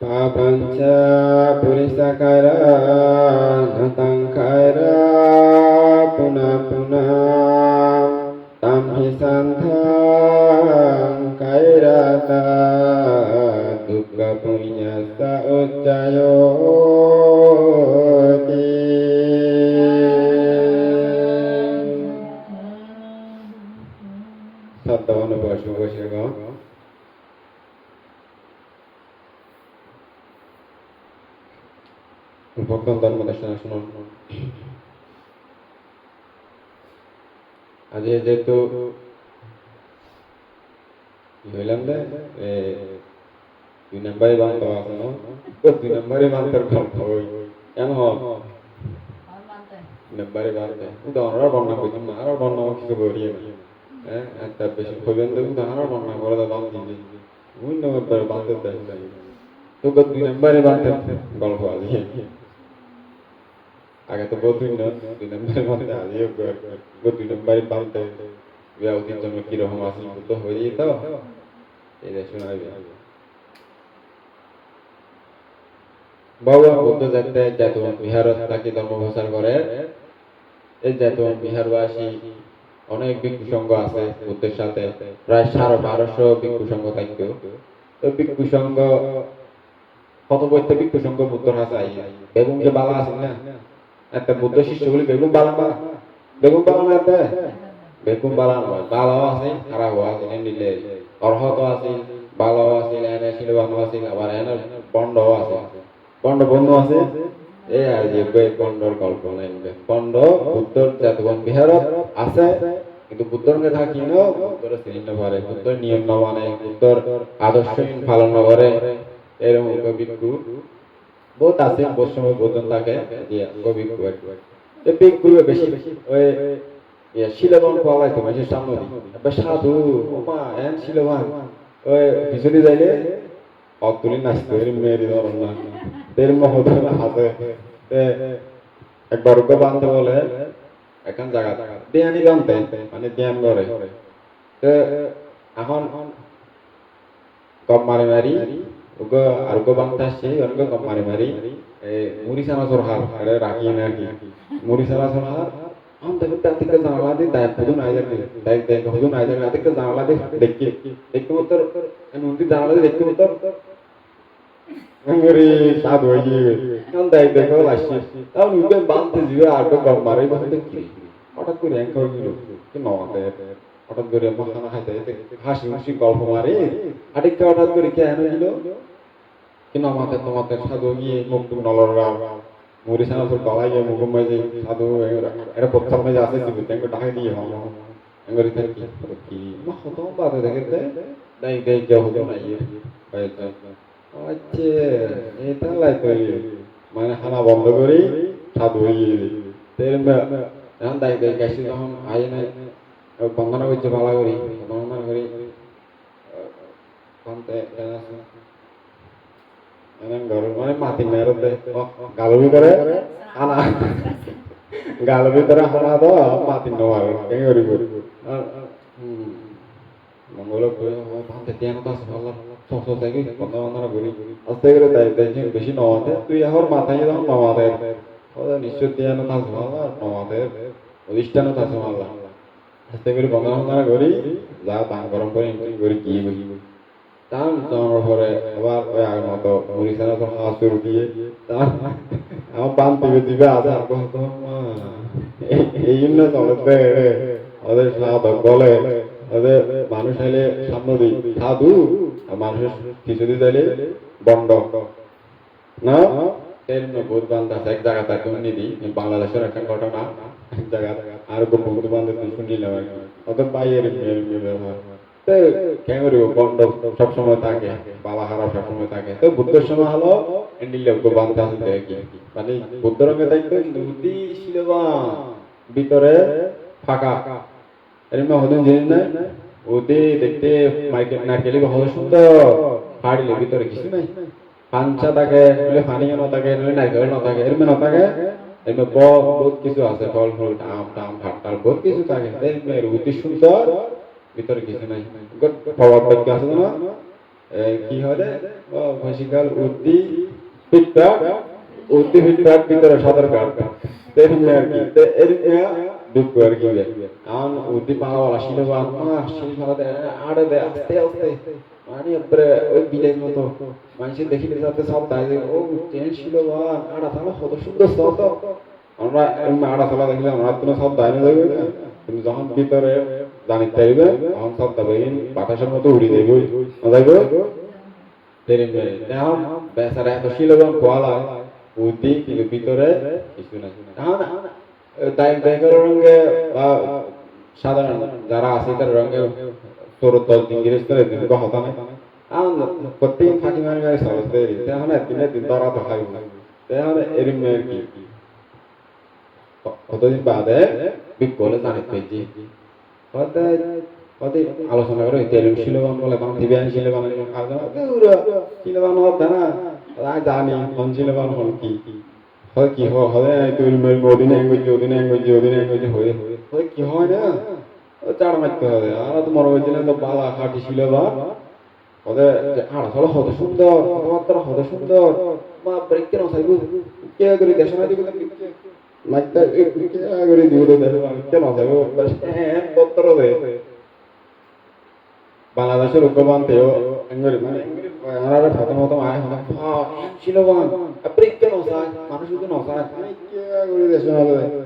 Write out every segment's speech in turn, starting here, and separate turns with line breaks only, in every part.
पापञ्च पुरिसकरानुतङ्करा पुनः पुनः तं हि सन्धकैरता दुःखपुण्यस्त उच्चयो ধর্ম দর্শন শুনুন। আজ যেহেতু হইলাম এ, দুই নম্বরে বান্ত আছে, না? দুই নম্বরে বান্তের গল্প হই। কেন? নম্বরে বান্তে তো। আমরা বর্ণনা করছি না আর বর্ণনা কিছু করিয়ে না হ্যাঁ একটা বেশি হইবেন তো কিন্তু আর বর্ণনা করে দাম দিবি। ওই দেয় তো দুই গল্প আছে। না, দুই নম্বরের মধ্যে নম্বরে বিয়াউদ্দিন জন্য কীরকম হয়ে যেত এটা শোনাবে ভগবান বুদ্ধ জাতবন থাকি ধর্ম প্রচার করে। এই জাতবন বিহারবাসী অনেক ভিক্ষু সংঘ আছে বুদ্ধের সাথে, প্রায় সাড়ে বারোশো ভিক্ষু সংঘ থাকতো। তো ভিক্ষু সংঘ, কত বইতে ভিক্ষু সংঘ বুদ্ধর হাতে আই বেগুন যে বালা আছে না একটা বুদ্ধ বেগুন বালা না, বেগুন বালা না বেগুন বালা নয় বালাও আছে খারাপ আছে নিলে অর্হত আছে, বালাও আছে, এনে শিলবানো আছে, আবার এনে বন্ডও আছে। বন্ড বন্ধু আছে? এই আর যে বন্ডর গল্প নাই বন্ড বুদ্ধর জাতবন বিহারত আছে, কিন্তু বুদ্ধর কথা কি ন? বুদ্ধর চিনি নপারে বুদ্ধর নিয়ম ন মানে বুদ্ধর আদর্শ পালন করে। এরকম ভিক্ষু বহুত আছে, বহুত সময় বোধন থাকে কবি বেশি ওই ইয়া শিলবন পাওয়া যায় সাধু এন শিলবান ওই যাইলে অতুলি নাচতে মেয়েরি হাতে একবার ওকে বানতে বলে, এখন জায়গা দেয়ানি বানতে মানে ধ্যান করে এখন কম মারি মারি ওকে বানতে আসছে ওকে কম মারি মারি। এই মুড়ি সানা সরহার আরে রাখি না কি। মুড়ি সানা সরহার, আম দেখতে দেখতে জানালা দি দায় হুজুন আইজার দায় দায় হুজুন আইজার দেখতে জানালা দি দেখি। দেখতে মত নুনটি জানালা দি দেখতে মত আঙ্গুরি সাদ হই গিয়ে কান দায় দেখো আসছে। তাও নুকে বানতে জিবে আর তো কম মারি বানতে কি? হঠাৎ করে এক হয়ে গেল। কি নতে হঠাৎ করে মাখানা খাইতে হাসি হাসি গল্প মারে আরেকটা হঠাৎ করে কে এনে দিল? কি নমাতে তোমাতে সাধু গিয়ে মুখ টুক নলরা মুড়ি সানা তোর গলায় গিয়ে মুখ মাঝে সাধু এটা প্রথম মাঝে আসে দিবি তাকে ডাকে দিয়ে হম এঙ্গরি থেকে কি মা হতো বাদে দেখতে দাই দাই কে হতো না ইয়ে হয়েছে আচ্ছা এটা লাই মানে খানা বন্ধ করি, সাধু হয়ে তেল এখন দাই দাই যখন বন্ধনা করছে ভালো করি করি এনে গরম মানে মাটি মেরতে গালো ভিতরে আনা। গালো ভিতরে হানা তো মাটি নোয়ার কেন করিব মঙ্গল কই ভান্তে তিয়ানো তো আছে ভালো সস থেকে করি করে তাই তাই বেশি নওয়াতে তুই এখন মাথায় যখন ওদের নিশ্চয় তিয়ানো তো আছে ভালো নওয়াতে অধিষ্ঠানও তো আছে আস্তে করে বন্ধনা বন্ধনা করি যা দান গরম করে ইনক্রিজ করি কি বই তার জানার পরে আবার ওই আগের মতো মুড়ি ছানা তো হাত শুরু দিয়ে তার আমার পান দিবে দিবে কত এই জন্য চলতে ওদের সাধক বলে ওদের মানুষ আইলে সামনে দিই সাধু আর মানুষের কিছু দিলে বন্ড না বহুত বান্ধ আছে, এক জায়গা তাকে নিবি বাংলাদেশের একটা ঘটনা, এক জায়গা আর বন্ধু বান্ধব শুনিলাম মেয়ের মেয়ে ব্যবহার। ক্যামেরু বন্ড সবসময় থাকে বাবা খারাপ সবসময় থাকে। তো বুদ্ধের সময় হলো এন্ডিলে ওকে বান্ধতে আসতে কি মানে বুদ্ধ রঙে থাকতো বুদ্ধি ছিল ভিতরে ফাঁকা। এরকম হদিন জিনিস নাই ওতে দেখতে মাইকেল নারকেলি হলো সুন্দর। ফাড়িলে ভিতরে কিছু নাই। পাঞ্চা থাকে নইলে পানি ন থাকে নইলে নারকেল ন থাকে এরকম ন থাকে এরকম বহুত কিছু আছে, ফল, ফুল, আম টাম ফাটাল বহুত কিছু থাকে। এরকম অতি সুন্দর ভিতরে কিছু নাই। বাক্য আছে না কি হবে ও ফসিকাল উদ্দি পিঠটা উদ্দি পিঠটার ভিতরে সদর কাট। তেমনি আর কি? তে এর দুঃখ আর কি? পাওয়া আড়ে আস্তে আস্তে। মানে একবারে ওই বিলের মতো। মানুষের দেখি যাতে সব তাই ও চেন ছিল বা আড়া তাহলে কত সুন্দর সত আমরা আড়া থালা দেখলে আমরা তো সব দাইনে যাবে কিন্তু যখন ভিতরে জানি চাইবে তখন সব দাবে বাতাসের মতো উড়ি দেবে যাইবে? এখন বেচারা এত শিলবন খোয়ালা বুদ্ধি কিন্তু ভিতরে কিছু না এখন তাই ব্যাংকের রঙে বা সাধারণ যারা আছে, তার রঙে চোরত ইংরেজ করে দিন কথা নাই। এখন প্রত্যেক ফাঁকি মারি মারি চলতে এখন দিনে দিন ধরা তো খাইব এখন এরম আর কি? কতদিন বাদে বিকলে জানি পেয়েছি হতে হতে আলোচনা করে তেলু শিলবান বলে বান দিবে হতে আই জানি কোন শিলবান হল কি? হয় কি হয়? হবে তুই মদিনে এঙ্গজি ওদিনে এঙ্গজি ওদিনে এঙ্গজি হয়ে হয় কি হয় না? চাড় মারতে হবে আর তো মনে হয়েছিল তো বালা খাটি শিলবান ওদের আড়া চলো হতে সুন্দর, কথাবার্তা হতে সুন্দর। মা, ব্রেক কেন সাইবু কে করে দেশ না দিবে মাইকটা কে করে দিব দেশ কেন সাইবু হ্যাঁ পত্র দে। বাংলাদেশের উগ্রবান্তেও এঙ্গরি মানে আমরা প্রথম প্রথম আয় হলাম ছিল বান আপনি কেন মানুষ মানে কে করে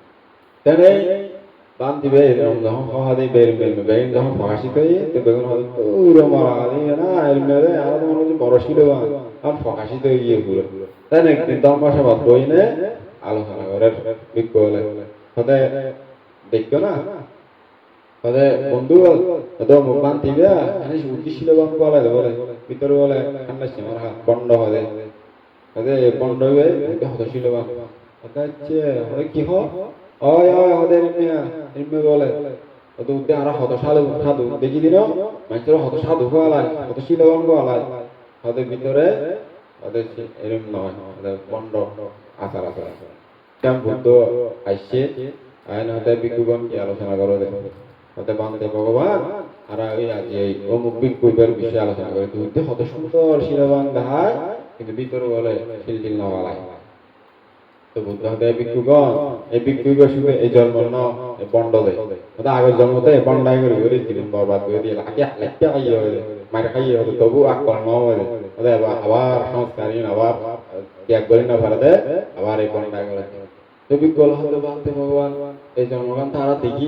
তেনে বান দিবে এরকম যখন হওয়া দিয়ে বের বের বেগুন যখন ফকাশিত হয়ে তো বেগুন হয়তো পুরো মরা দিয়ে না এরম না রে আর মনে হচ্ছে বড় ছিল আর ফকাশিত হয়ে গিয়ে পুরো তাই না একদিন দম মাসে বাদ বই নে আলোচনা করে বিজ্ঞ হলে হতে দেখতো না হতে বন্ধু বল হতে মুখবান দিবে আমি উদ্দেশ্য বান বলে বলে ভিতরে বলে ঠান্ডা সীমার হাত বন্ধ হবে হতে বন্ধ হবে হতে ছিল বান হতে হচ্ছে কি হয় ভিতরে আচার আচার আলোচনা করো দেখো। ভগবান, আর ওই অমুক বিক্ষুবের বিষয়ে আলোচনা করে। সুন্দর শিলবান দেখায় কিন্তু ভিতরে বলে শিলটিল নওয়ালাই এই ভিক্ষুগণ শুধু এই জন্ম ন এই জন্মতে এই বন্ডাই করে করে জীবন বরবাদ করে দিয়ে হতো তবু আকল ন হয়ে ওদের আবার সংস্কারী আবার ত্যাগ করি না ভারতে আবার এই বন্ডাই করে তো বিজ্ঞল হতে এই জন্মগান তারা দেখি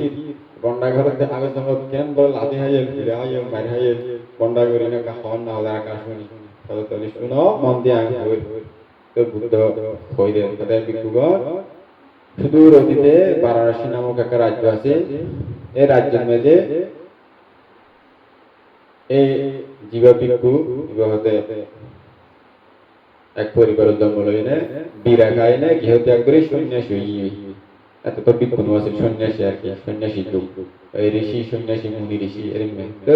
বন্ডা ঘরে আগের জন্ম কেন বলে লাদি হাইয়ে ফিরে হাইয়ে মায়ের হাইয়ে বন্ডা করি না শুনি তাহলে মন দিয়ে আগে বুদ্ধ হইলেন। তাদের ভিক্ষুগণ সুদূর অতীতে বারাণসী নামক একটা রাজ্য আছে। এই রাজ্যের মধ্যে এই জীবা ভিক্ষু বিবাহতে এক পরিবারের জন্ম লইনে বিরা খাই না গৃহ ত্যাগ করে সন্ন্যাসী এত তো ভিক্ষু আছে সন্ন্যাসী আর কি, সন্ন্যাসী যুগ ঋষি, সন্ন্যাসী, মুনি ঋষি এরকম তো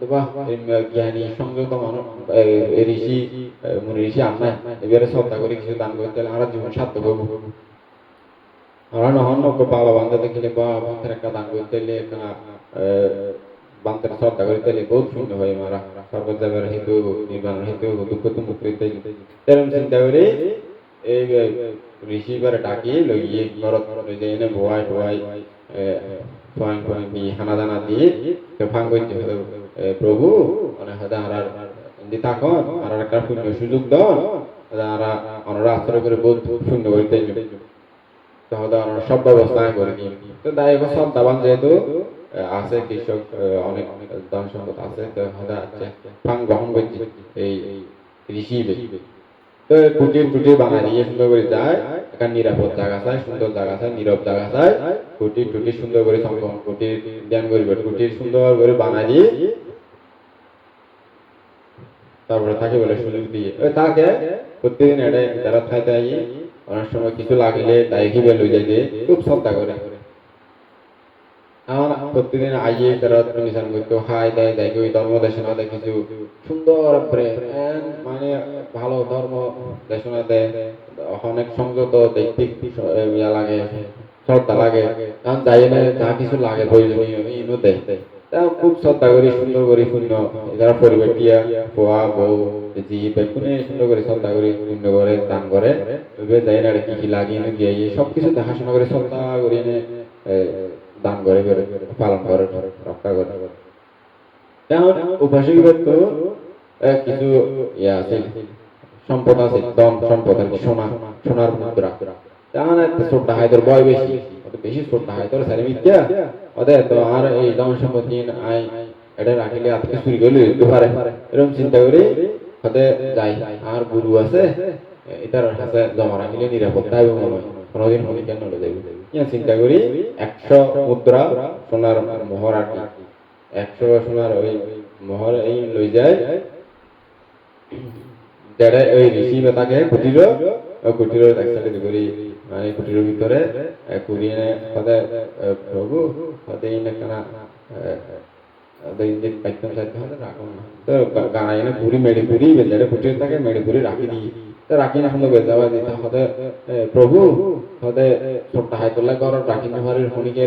কত বা জ্ঞানী সংযত মানুষ ঋষি মুনি ঋষি আন্না এবারে দেখিলে বা একটা দান করতে হলে বান্ধের শ্রদ্ধা বহুত শূন্য হয় মারা সর্বদেবের হেতু নির্বাণের হেতু দুঃখ তো মুক্তি তেরম চিন্তা করে এই ঋষি বারে ডাকি ঘরত লই এনে ভুয়াই ভুয়াই ফাং ফাং বি হানা দানা দিয়ে তো ফাং করতে হলো প্রভু মানে হদা হারার দি থাকুন আর একটা সুযোগ দন যারা ওনারা আশ্রয় করে বহুত শূন্য করে তাই তাহলে ওনারা সব ব্যবস্থা করে দিন তো এখন সব দাবান যেহেতু আছে কৃষক আহ, অনেক ধন সম্পদ আছে তো হয়তো আছে ফাং গ্রহণ করছি এই কৃষি তো কুটির টুটির বানাই দিয়ে সুন্দর করে যায় একটা নিরাপদ জায়গা চাই সুন্দর জায়গা চাই নীরব জায়গা চাই কুটির টুটির সুন্দর করে সংক্রমণ কুটির জ্ঞান করিবে কুটির সুন্দর করে বানাই দিয়ে তারপরে থাকে বলে, সুযোগ দিয়ে। ওই তাকে প্রতিদিন এটা যারা খাইতে আই অনেক সময় কিছু লাগিলে তাই কি বেল যায় খুব শ্রদ্ধা করে। আমার প্রতিদিন আইয়ে তারা নিশান করতে হাই দেয় দেয় ওই ধর্ম দেশনা দেয়, কিছু সুন্দর মানে ভালো ধর্ম দেশনা দেয়, অনেক সংযত, দেখতে ইয়া লাগে, শ্রদ্ধা লাগে। কারণ যাই যা কিছু লাগে প্রয়োজনীয় ইনু দেয়। খুব শ্রদ্ধা করি, সুন্দর করি শূন্য যারা পরিবার দিয়া পোয়া বউ জি বেকুনে সুন্দর করে শ্রদ্ধা করি শূন্য করে, দান করে। যাই না কি কি লাগে, এনে দিয়ে সব কিছু দেখাশোনা করে, শ্রদ্ধা করি, এনে দান করে করে, পালন করে, রক্ষা করে। এখন উপাসক তো কিছু ইয়া আছে, সম্পদ আছে দম সম্পদ আর সোনা, সোনার মুদ্রা। তেমন একটা শ্রদ্ধা হয় তোর বয় বেশি। বেশি শ্রদ্ধা হয় তোর সারি মিথ্যা ওদের তো আর এই দম সম্পদ নিয়ে আই এটা রাখিলে আজকে চুরি করলে দিতে পারে। এরকম চিন্তা করি হতে যাই। আর গুরু আছে এটার হাতে জমা রাখিলে থাকবে মনে কোনোদিন মনে কেন লড়ে যাবে চিন্তা করি একশো মুদ্রা সোনার মোহর আর কি। একশো সোনার ওই মোহর এই লই যায়। যেটা ওই ঋষি বেতাকে কুটির কুটির একসাথে করি মানে কুটির ভিতরে কুড়িয়ে সদায় প্রভু সদায় না কেনা দিন পাইতাম সাথে হতে রাখুন না তো গায়ে না পুরি মেডি পুরি বেজারে কুটির থাকে মেডি পুরি রাখি দিই তো রাখি না সুন্দর বেজাবা দিতে হতে প্রভু হতে ছোট্ট হাই তোলা কর রাখি না হারের হনিকে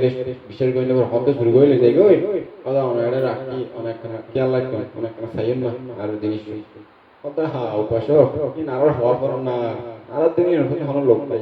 বিশেষ করে হতে শুরু করে যাই গই কথা অনেক রাখি অনেক খেয়াল রাখতে অনেক সাইন না আর জিনিস কথা হা উপাসক কি নারার হওয়া পর না আর তিনি হন লোক পাই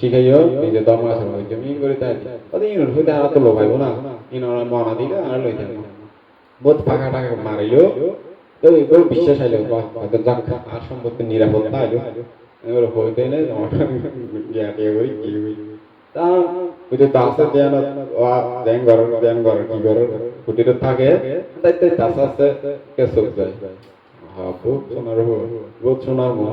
শিখাইও নিজের ধর্ম আছে মিন করে তাই ওদের ইন হইতে আর তো লোভাইব না ইন ওরা মনা দিলে আর লই থাকব বহুত ফাঁকা টাকা মারিলো তো এগুলো বিশ্বাস আইলো হয়তো যাক আর সম্পত্তি নিরাপত্তা আইলো এবার হইতে না জ্ঞাতে করি কি হই তা ওই যে দাসে দেন দেন ঘর দেন ঘর কি ঘর কুটিরে থাকে তাই তাই দাস আছে কেসক যায় হ্যাঁ বহুত সোনার বহুত সোনার মহ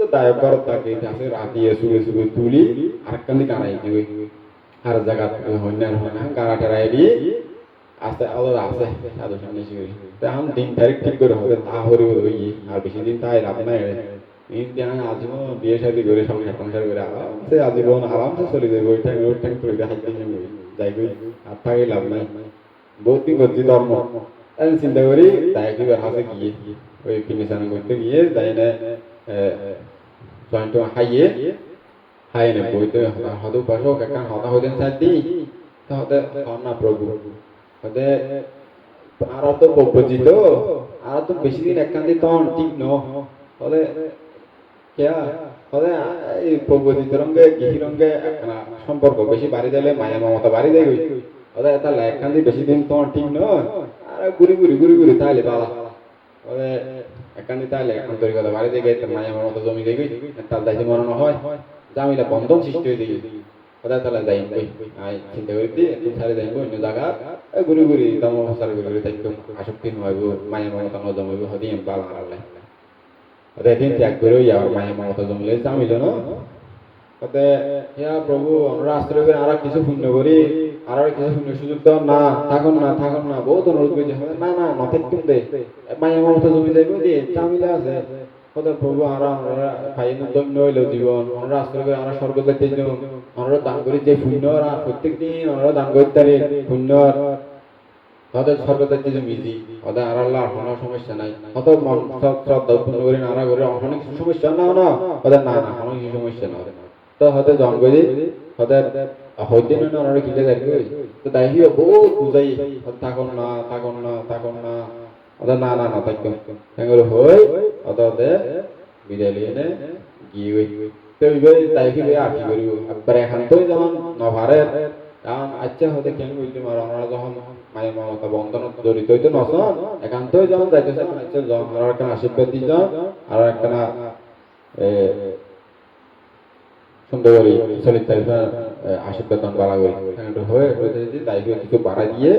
তো দায়ক ঘর থাকে আছে রাতিয়ে তুলি আর কান্দি কানাই দিবে। আর জায়গা না গাড়া টেরাই দি আস্তে আলাদা আছে তা এখন দিন তারিখ ঠিক করে হবে, তা হরি আর বেশি দিন তাই লাভ নাই দিয়ে আজীবন বিয়ে শাদি করে সংসার সংসার করে আরামসে আজীবন আরামসে চলে যাবে ওই টাইম ওই টাইম করে দেখাই দিয়ে যাই আর থাকি লাভ নাই। বহুত করছি ধর্ম। আমি চিন্তা করি, তাই কি হাতে গিয়ে, ওই ফিনিশান করতে গিয়ে যাই না। জয়েন্ট হাইয়ে হাই নে বইতে হদু পাশো কাকান হতা হইতেন সাদি তাহলে না প্রভু হদে আর তো তো একান্তি তখন ঠিক ন হলে কেয়া হলে এই বপজিত রঙ্গে গিহি রঙ্গে সম্পর্ক বেশি বাড়ি দিলে মায়া মমতা বাড়ি দেয় গই হলে এটা একান্তি বেশি দিন তখন ঠিক ন আর ঘুরি ঘুরি ঘুরি তাহলে পালা হলে একান্তি তাহলে আন্তরিকতা বাড়ি দিয়ে গেছে মায়া মমতা জমি দিয়ে গই তার দায়িত্ব মনে হয়, জামিলা বন্ধন সৃষ্টি হয়ে দিই কোথায় তাহলে যাই আই চিন্তা করি দি তুমি সারে যাইব অন্য জায়গা। ঘুরি ঘুরি দাম সারে ঘুরি ঘুরি তাই আসক্তি মায়া মমতা ন জমিব বালা হারালে ওদের দিন ত্যাগ করে আর মায়া মমতা জমিলে জামিল না কতে ইয়া প্রভু, আমরা আশ্রয় করে আর কিছু পুণ্য করি। আর আর কিছু পুণ্য সুযোগ দাও। না থাকুন না থাকুন না, বহুত অনুরোধ করেছে না না নথেক কিন দে। মায়ের মমতা জমি যাইব দিয়ে চামিলা আছে। কত প্রভু আমরা আমরা ফাইন দন্য হইল জীবন। আমরা আশ্রয় করে আমরা স্বর্গ দেখতে যাই আমরা দান করি যে পুণ্য আর প্রত্যেক দিন আমরা দান করতে পারি পুণ্য তাদের সর্বদার যে মিজি ওদের আর আল্লাহ কোনো সমস্যা নাই। অত মন সব শ্রদ্ধা পূর্ণ করে নানা করে অনেক সমস্যা না না। ওদের না না, কোনো কিছু সমস্যা না তো হতে জন করে। ওদের হইতে না ওরা কিলে তো তাই হিও বহুত বুঝাই থাকুন না থাকুন না থাকুন না। ওদের না না না থাকবে এগুলো হই। ওদের বিদায় লিয়ে নে গিয়ে তো এইবার তাই কি আর কি করিব। এখান তো যেমন নভারে কারণ আচ্ছা হতে কেন বুঝলি, মার আমরা যখন মায়ের মমতা বন্ধন জড়িত হইতে নসন একান্তই যখন যাইতেছে আচ্ছা যখন আর একটা আশীর্বাদ দিছ আর একটা সুন্দর চলিত তারিখে আশীর্বাদ দান বাড়া এখানটা হয়ে হইতে কিছু বাড়া দিয়ে,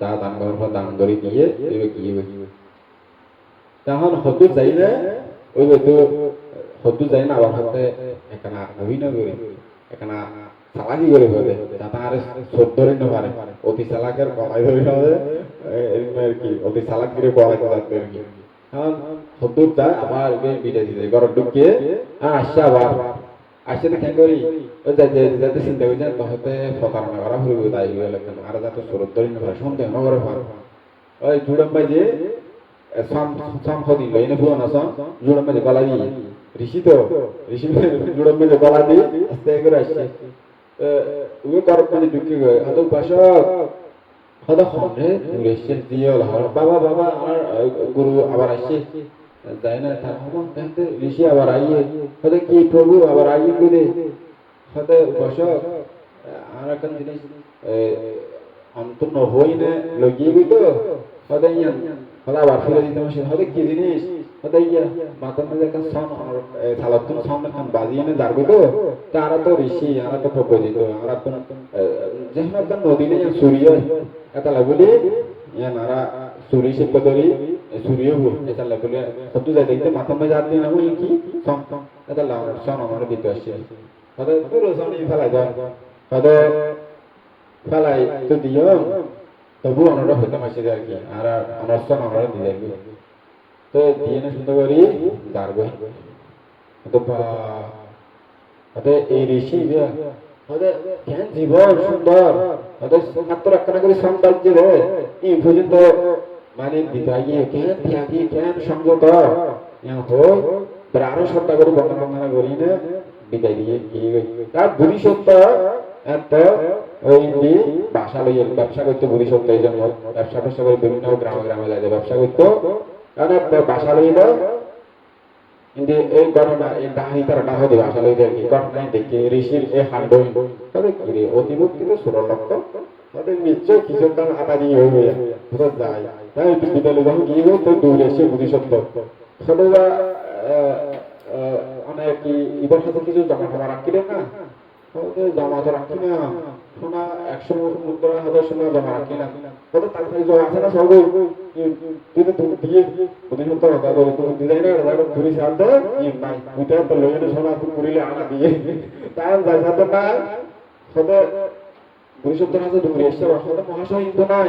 দা দান করার পর দান করে দিয়ে এবার গিয়ে তখন হতু যাই না ওই তো হতু যাই না, আবার হাতে এখানে অভিনয় করি এখানে চালাকি করে হবে যাতে আর চোর ধরে না পারে অতি চালাকের কলাই ধরে হবে আর কি, অতি চালাক করে কলাইতে যাচ্ছে আর কি। এখন হতুর যায় আবার বিদায় দিতে ঘর ঢুকিয়ে আসছে আবার আসছে করি ওই যাতে চিন্তা করি যে তহতে প্রতারণা করা হইব তাই হইলে কেন আর যাতে চোর ধরে না পারে সন্দেহ না করে পারে ওই জুড়ম ভাই যে সাম সাম হদিন লই না ফুয়ান আসাম জুড়ম ভাই গলা দিয়ে ঋষি তো ঋষি জুড়ম ভাই গলা দিয়ে আস্তে করে আসছে উগে করপ মানে ঢুকে গਏ হয়তো উপাসক হয়তো হনে দিয়ে বাবা বাবা আমার গুরু আবার আসছে না তার ঋষি আবার আইয়ে হয়তো কি প্রভু আবার আইয়ে করে হয়তো উপাসক আর একটা জিনিস অন্তর হই না লগিয়ে তো হয়তো ইয়ান হয়তো আবার ফিরে দিতে মাসে হয়তো কি জিনিস হয়তো ইয়া মাথার মধ্যে একটা সন সালাতুন সন খান বাজিয়ে না যাবে তো তারা তো ঋষি আরা তো প্রপোজিত আরা তো যেহেতু একটা নদী নেই সূর্য এটা লাগলে ইয়া নারা সূর্য শিল্প ধরি সূর্য এটা লাগলে সত্যি যাই দেখতে মাথার মধ্যে হাত দিয়ে না ওই কি সন এটা লাগ সন আমার দিতে আসছে হয়তো পুরো সন ফেলাই দেয় হয়তো ফেলাই তো দিও। তবু আমরা হইতে মাসে আর কি, আর আমার সন আমরা দিয়ে যাবে তো দিয়ে না সুন্দর করি দাঁড়বে তো বা হতে এই ঋষি যে হতে কেন জীবন সুন্দর হতে মাত্র একখানা করে সৌন্দর্য রে, এই পর্যন্ত মানে দিদাইয়ে কেন ত্যাগী কেন ইয়া হো আরও শ্রদ্ধা করে বন্ধন বন্ধনা করি না, বিদায় দিয়ে তার বুড়ি সত্য এত, ওই বাসা লইয়ে ব্যবসা করতে বুড়ি সত্য এই জন্য। ব্যবসা ব্যবসা করে বিভিন্ন গ্রামে গ্রামে যায় ব্যবসা করতো। কারণ বাসা লইলে, কিন্তু এই ঘটনা, এই ডাহি তারা ডাহ দিবে আসলে এদের কি ঘটনায় দেখি ঋষির এই হান্ডই তাদের কি রে অতিভক্তিতে সুরলক্ষ তাদের নিশ্চয় কিছু কারণ আটা দিয়ে হয়ে কোথাও যায়। একটু বিদ্যালয় যখন গিয়ে তো দূরে এসে সত্য। সদবা অনেক ইবার সাথে কিছু জামা টমা রাখিলেন না? জমা তো রাখি না। সোনা একশো মুদ্রা হাজার সোনা জমা রাখি না। দিয়ে তুমি তো তুই আনা দিয়ে। তার মহাশয় ইন্দ্র নাই।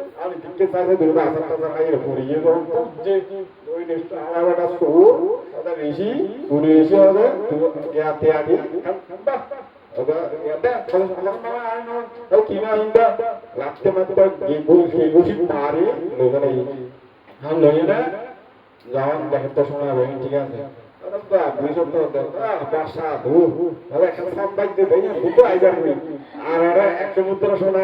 আমি দিকে সাথে দূরে আসার কথা আইরে পড়িয়ে যখন যে ওই একটা সুর ওটা ঋষি, উনি ঋষি হবে জ্ঞাতে tahu kina inda lakte mata gibu gibu si mari loga nahi ham loga na jawan দেখতে শোনা হবে, ঠিক আছে। একটা না দুটো নেই আর আরে একশো মুদ্রা সোনা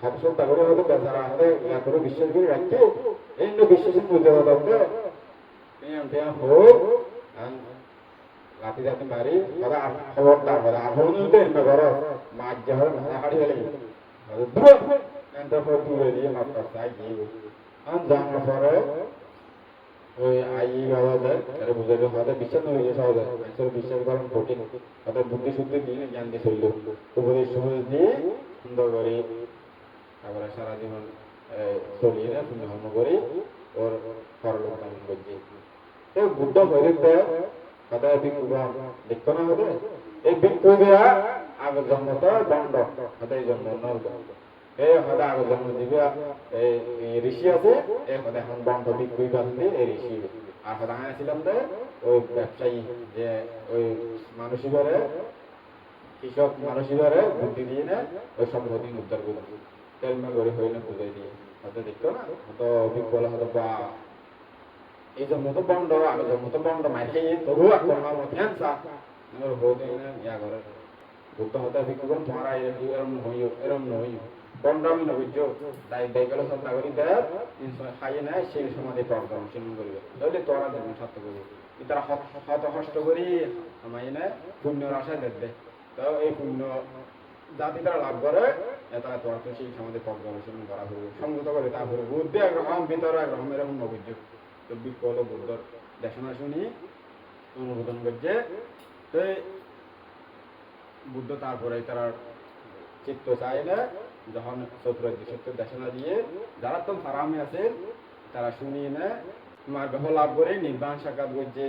ভাবছ তারপরে হয়তো বেচারা হাতে ইয়া করে বিশ্বাস করে রাখছে এই না বিশ্বাসের বুঝে দাদা টিয়াম হোক রাতে রাতে মারি কথা আর খবরদার কথা আর হল নিতে এমনি করো, মাছ যা হয় মাথা হাড়ি গেলে এন্টার পর দূরে দিয়ে মাছ করতে আই গিয়ে আন জানার পরে ওই আই বাবা দেয় এটা বুঝাইবে হয়তো বিশ্বাস হয়ে গেছে সহজে আসলে বিশ্বাস করেন কঠিন। বুদ্ধি শুদ্ধি দিয়ে জ্ঞান দিয়ে চলল। উপদেশ দিয়ে সুন্দর করে তারপরে সারা জীবন চলিয়ে না সুন্দর ধর্ম করে, ওর পরলোক করছে এই বুদ্ধ হইতে কথা ভিক্ষুবা দেখতো না হতে এই ভিক্ষুবিরা আগের জন্মত দণ্ড হতে জন্ম নর্দ এই হদা আগের জন্ম দিবে এই ঋষি আছে এই হদা এখন দণ্ড ভিক্ষুই বান্ধে এই ঋষি। আর আমি ছিলাম যে, ওই ব্যবসায়ী, যে ওই মানুষিবারে কৃষক মানুষিবারে বুদ্ধি দিয়ে না, ওই সম্পত্তি উদ্ধার করে তেলমে করে হইলে বুঝাই দিয়ে হয়তো দেখতো না হয়তো ভিক্ষুলা হয়তো বা এই জন্ম তো বন্ড আমি জন্ম তো বন্ড মার খেয়ে তবু এখন আমার ক্যান্সার আমার হতে ইয়া করে বুদ্ধ হতে করে তোমার এরম হইও এরম হইও বন্ড আমি নবুঝো তাই দেখলে সব নাগরিক দেয় খাইয়ে নেয় সেই সমাধি প্রজ্ঞা অনুশীলন করবে তাহলে তোরা জীবন সার্থক করবে তারা হত কষ্ট করি আমার এনে পুণ্যর আশায় দেখবে তো এই পুণ্য জাতি তারা লাভ করে তারা তোরা তো সেই সমাধি প্রজ্ঞা অনুশীলন করা হবে সংযত করে তারপরে বুদ্ধি একরকম ভিতরে একরকম এরকম নবুঝো তো বিকল বুদ্ধর দেশনা শুনি, অনুমোদন করছে। তো বুদ্ধ তারপরে তারা চিত্ত না। যখন চতুরাজ্য সত্য দেশনা দিয়ে যারা তো ফারামে আছে, তারা শুনিয়ে না মার্গ লাভ করে নির্বাণ সাক্ষাৎ করছে